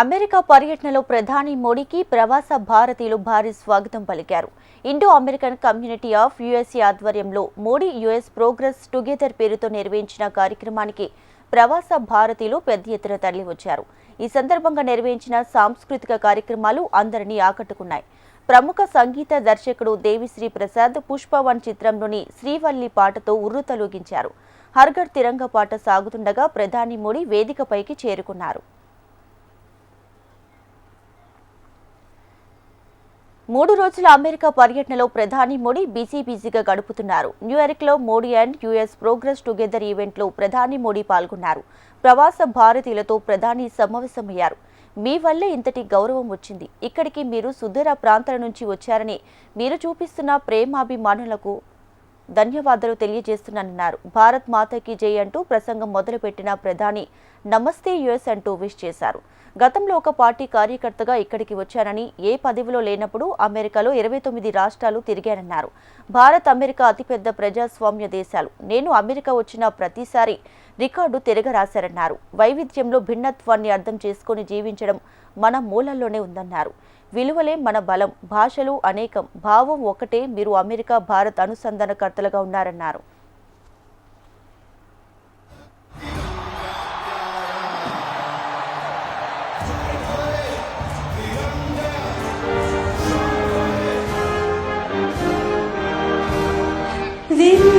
America పర్యటనలో ప్రధాని మోడీకి ప్రవాస భారతీయులు భారీ స్వాగతం పలికారు. Indo American community of USA ఆధ్వర్యంలో మోడీ యుఎస్ ప్రోగ్రెస్ టుగెదర్ పేరుతో నిర్వహించిన కార్యక్రమానికి ప్రవాస భారతీయులు పెద్ద ఎత్తున తరలివచ్చారు. ఈ సందర్భంగా నిర్వహించిన సాంస్కృతిక కార్యక్రమాలు అందరినీ ఆకట్టుకున్నాయి. ప్రముఖ సంగీత దర్శకుడు దేవిశ్రీ ప్రసాద్ పుష్పవన్ చిత్రంలోని శ్రీవల్లి పాటతో ఉర్రుతలూగించారు హర్ఘర్ తిరంగ పాట సాగుతుండగా ప్రధాని మోడీ వేదికపైకి చేరుకున్నారు. మూడు రోజుల అమెరికా పర్యటనలో ప్రధాని మోడీ బిజీ బిజీగా గడుపుతున్నారు. న్యూయార్క్లో Modi and US progress together ఈవెంట్లో ప్రధాని మోడీ పాల్గొన్నారు. ప్రవాస భారతీయులతో ప్రధాని సమావేశమయ్యారు. మీ వల్లే ఇంతటి గౌరవం వచ్చింది. ఇక్కడికి మీరు సుదూర ప్రాంతాల నుంచి వచ్చారని మీరు చూపిస్తున్న ప్రేమాభిమానులకు ధన్యవాదాలు తెలియజేస్తున్నానన్నారు. భారత్ మాతకి జై అంటూ ప్రసంగం మొదలుపెట్టిన ప్రధాని నమస్తే యుఎస్ అంటూ విష్ చేశారు. గతంలో ఒక పార్టీ కార్యకర్తగా ఇక్కడికి వచ్చానని ఏ పదవిలో లేనప్పుడు అమెరికాలో ఇరవై తొమ్మిది రాష్ట్రాలు తిరిగానన్నారు భారత్ అమెరికా అతిపెద్ద ప్రజాస్వామ్య దేశాలు. నేను అమెరికా వచ్చిన ప్రతిసారి రికార్డు తిరగరాశారన్నారు. వైవిధ్యంలో భిన్నత్వాన్ని అర్థం చేసుకొని జీవించడం మన మూలల్లోనే ఉందన్నారు. విలువలే మన బలం భాషలు అనేకం భావం ఒకటే మీరు అమెరికా భారత్ అనుసంధానకర్తలుగా ఉన్నారన్నారు. Viva